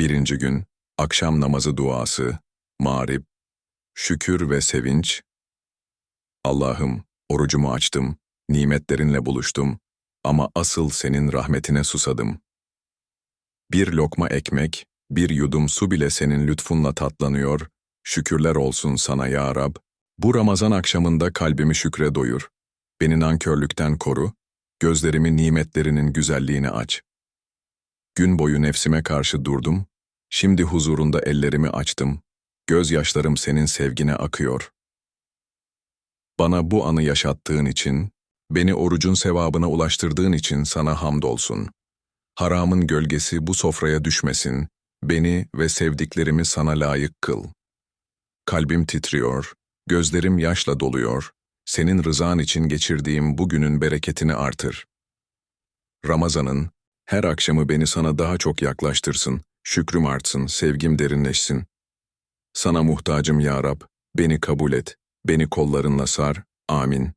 Birinci gün, akşam namazı duası, mağrib, şükür ve sevinç. Allah'ım, orucumu açtım, nimetlerinle buluştum ama asıl senin rahmetine susadım. Bir lokma ekmek, bir yudum su bile senin lütfunla tatlanıyor, şükürler olsun sana ya Rab. Bu Ramazan akşamında kalbimi şükre doyur. Beni nankörlükten koru, gözlerimi nimetlerinin güzelliğine aç. Gün boyu nefsime karşı durdum, şimdi huzurunda ellerimi açtım, gözyaşlarım senin sevgine akıyor. Bana bu anı yaşattığın için, beni orucun sevabına ulaştırdığın için sana hamdolsun. Haramın gölgesi bu sofraya düşmesin, beni ve sevdiklerimi sana layık kıl. Kalbim titriyor, gözlerim yaşla doluyor, senin rızan için geçirdiğim bugünün bereketini artır. Ramazan'ın, her akşamı beni sana daha çok yaklaştırsın, şükrüm artsın, sevgim derinleşsin. Sana muhtacım ya Rab, beni kabul et, beni kollarınla sar, amin.